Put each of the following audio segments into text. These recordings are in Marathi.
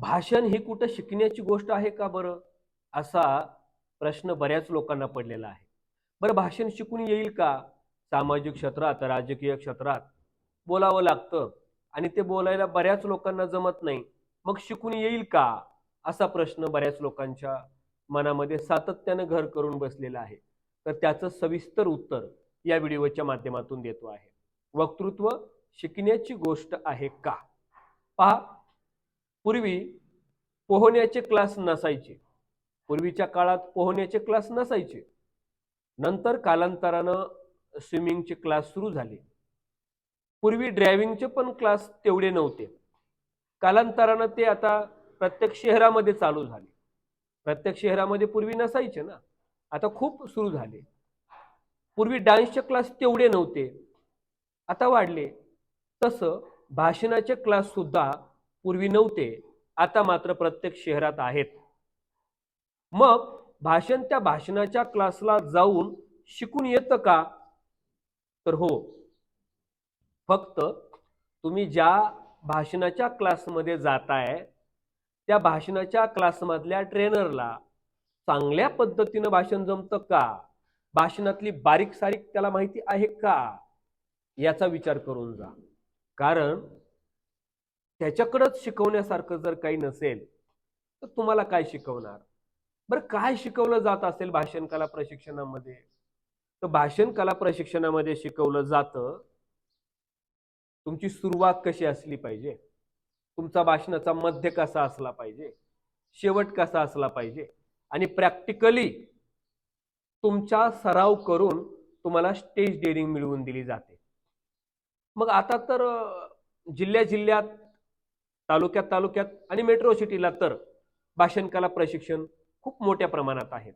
भाषण ही कुठं शिकण्याची गोष्ट आहे का बरं? असा प्रश्न बऱ्याच लोकांना पडलेला आहे. बरं भाषण शिकून येईल का? सामाजिक क्षेत्रात राजकीय क्षेत्रात बोलावं लागतं आणि ते बोलायला बऱ्याच लोकांना जमत नाही. मग शिकून येईल का? असा प्रश्न बऱ्याच लोकांच्या मनामध्ये सातत्यानं घर करून बसलेला आहे. तर त्याचं सविस्तर उत्तर या व्हिडिओच्या माध्यमातून देतो आहे. वक्तृत्व शिकण्याची गोष्ट आहे का? पहा पूर्वी पोहण्याचे क्लास नसायचे. पूर्वीच्या काळात पोहण्याचे क्लास नसायचे. नंतर कालांतरानं स्विमिंगचे क्लास सुरू झाले. पूर्वी ड्रायव्हिंगचे पण क्लास तेवढे नव्हते. कालांतरानं ते आता प्रत्येक शहरामध्ये चालू झाले. प्रत्येक शहरामध्ये पूर्वी नसायचे ना. आता खूप सुरू झाले. पूर्वी डान्सचे क्लास तेवढे नव्हते. आता वाढले. तसं भाषणाचे क्लास सुद्धा पूर्वी नव्हते आता मात्र प्रत्येक शहरात आहेत. मग भाषण त्या भाषणाच्या क्लासला जाऊन शिकून येतं का? तर हो. फक्त तुम्ही ज्या भाषणाच्या क्लासमध्ये जाताय त्या भाषणाच्या क्लासमधल्या ट्रेनरला चांगल्या पद्धतीनं भाषण जमतं का? भाषणातली बारीक सारीक त्याला माहिती आहे का? याचा विचार करून जा. कारण त्याच्याकडंच शिकवण्यासारखं जर काही नसेल तर तुम्हाला काय शिकवणार? बरं काय शिकवलं जात असेल भाषण कला प्रशिक्षणामध्ये? तर भाषण कला प्रशिक्षणामध्ये शिकवलं जातं तुमची सुरुवात कशी असली पाहिजे? तुमचा भाषणाचा मध्य कसा असला पाहिजे? शेवट कसा असला पाहिजे? आणि प्रॅक्टिकली तुमचा सराव करून तुम्हाला स्टेज डेअरिंग मिळवून दिली जाते. मग आता तर जिल्ह्या जिल्ह्यात तालुक्यात तालुक्यात आणि मेट्रो सिटीला तर भाषण कला प्रशिक्षण खूप मोठ्या प्रमाणात आहे.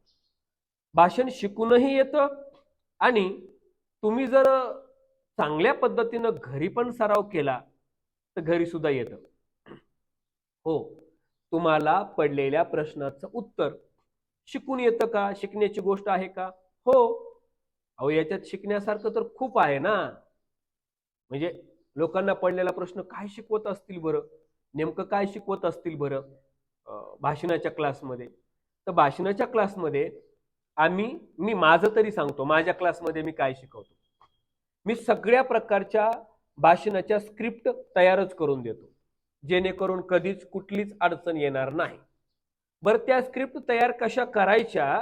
भाषण शिकूनही येतं आणि तुम्ही जर चांगल्या पद्धतीनं घरी पण सराव केला तर घरी सुद्धा येतं. हो तुम्हाला पडलेल्या प्रश्नाचं उत्तर शिकून येतं का? शिकण्याची गोष्ट आहे का? हो. अहो याच्यात शिकण्यासारखं तर खूप आहे ना. म्हणजे लोकांना पडलेला प्रश्न काय शिकवत असतील बरं? नेमकं काय शिकवत असतील बरं? भाषणाच्या क्लासमध्ये. तर भाषणाच्या क्लासमध्ये आम्ही मी माझं तरी सांगतो माझ्या क्लासमध्ये मी काय शिकवतो? मी सगळ्या प्रकारच्या भाषणाच्या स्क्रिप्ट तयारच करून देतो. जेणेकरून कधीच कुठलीच अडचण येणार नाही. बरं त्या स्क्रिप्ट तयार कशा करायच्या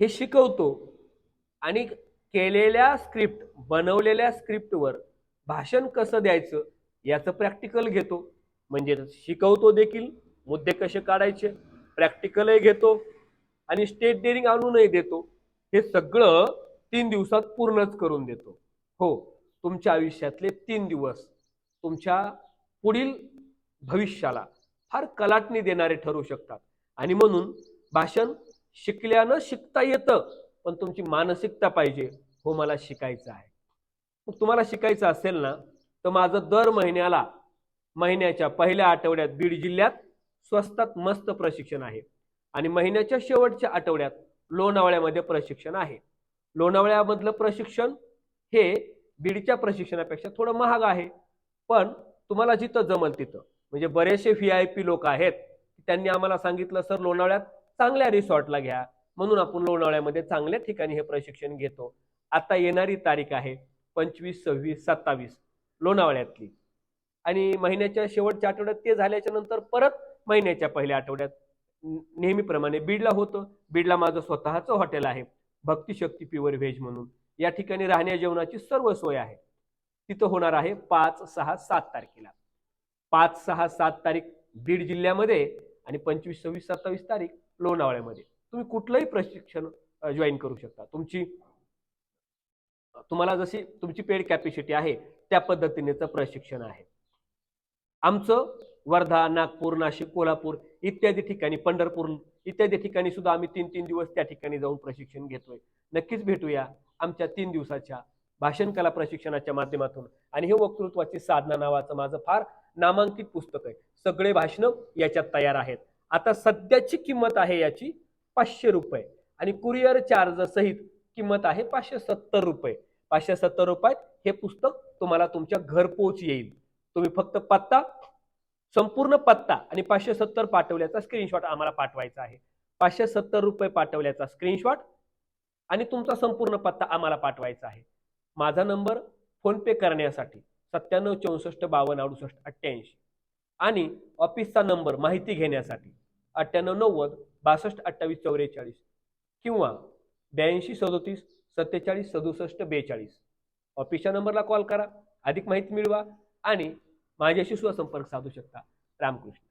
हे शिकवतो. आणि केलेल्या स्क्रिप्ट बनवलेल्या स्क्रिप्टवर भाषण कसं द्यायचं? याचं प्रॅक्टिकल घेतो. म्हणजे शिकवतो देखील मुद्दे कसे काढायचे प्रॅक्टिकलही घेतो आणि स्टेट डेअरिंग आणूनही देतो. हे सगळं तीन दिवसात पूर्णच करून देतो. हो तुमच्या आयुष्यातले तीन दिवस तुमच्या पुढील भविष्याला फार कलाटणी देणारे ठरू शकतात. आणि म्हणून भाषण शिकल्यानं शिकता येतं पण तुमची मानसिकता पाहिजे हो मला शिकायचं आहे. मग तुम्हाला शिकायचं असेल ना तर माझं दर महिन्याला महिन्याच्या पहिल्या आठवड्यात बीड जिल्ह्यात स्वस्तात मस्त प्रशिक्षण आहे. आणि महिन्याच्या शेवटच्या आठवड्यात लोणावळ्यामध्ये प्रशिक्षण आहे. लोणावळ्यामधलं प्रशिक्षण हे बीडच्या प्रशिक्षणापेक्षा थोडं महाग आहे. पण तुम्हाला जिथं जमल तिथं. म्हणजे बरेचसे व्ही आय पी लोक आहेत. त्यांनी आम्हाला सांगितलं सर लोणावळ्यात चांगल्या रिसॉर्टला घ्या. म्हणून आपण लोणावळ्यामध्ये चांगल्या ठिकाणी हे प्रशिक्षण घेतो. आता येणारी तारीख आहे पंचवीस सव्वीस सत्तावीस. लोणावळ्यातली. आणि महिन्याच्या शेवटच्या आठवड्यात ते झाल्याच्यानंतर परत महिन्याच्या पहिल्या आठवड्यात नेहमीप्रमाणे बीडला होतं. बीडला माझं स्वतःचं हॉटेल आहे. भक्तिशक्ती प्युअर व्हेज म्हणून. या ठिकाणी राहण्या जेवणाची सर्व सोय आहे. तिथं होणार आहे पाच सहा सात तारखेला. पाच सहा सात तारीख बीड जिल्ह्यामध्ये आणि पंचवीस सव्वीस सत्तावीस तारीख लोणावळ्यामध्ये. तुम्ही कुठलंही प्रशिक्षण जॉईन करू शकता. तुमची तुम्हाला जशी तुमची पेड कॅपॅसिटी आहे त्या पद्धतीनेचं प्रशिक्षण आहे. आमचं वर्धा नागपूर नाशिक कोल्हापूर इत्यादी ठिकाणी पंढरपूर इत्यादी ठिकाणी सुद्धा आम्ही तीन तीन दिवस त्या ठिकाणी जाऊन प्रशिक्षण घेतोय. नक्कीच भेटूया आमच्या तीन दिवसाच्या भाषण कला प्रशिक्षणाच्या माध्यमातून. आणि हे वक्तृत्वाची साधना नावाचं माझं फार नामांकित पुस्तक आहे. सगळे भाषणं याच्यात तयार आहेत. आता सध्याची किंमत आहे याची पाचशे रुपये आणि कुरिअर चार्ज सहित किंमत आहे पाचशे सत्तर रुपये. पाचशे सत्तर रुपयात हे पुस्तक तुम्हाला तुमच्या घरपोच येईल. तुम्ही फक्त पत्ता संपूर्ण पत्ता आणि पाचशे सत्तर पाठवल्याचा स्क्रीनशॉट आम्हाला पाठवायचा आहे. पाचशे सत्तर रुपये पाठवल्याचा स्क्रीनशॉट आणि तुमचा संपूर्ण पत्ता आम्हाला पाठवायचा आहे. माझा नंबर फोनपे करण्यासाठी सत्त्याण्णव चौसष्ट बावन्न अडुसष्ट अठ्ठ्याऐंशी आणि ऑफिसचा नंबर माहिती घेण्यासाठी अठ्ठ्याण्णव नव्वद बासष्ट अठ्ठावीस चौवेचाळीस किंवा ब्याऐंशी सदोतीस सत्तेचाळीस सदुसष्ट बेचाळीस. ऑफिसच्या नंबरला कॉल करा. अधिक माहिती मिळवा आणि माझ्याशी सुद्धा संपर्क साधू शकता. रामकृष्ण.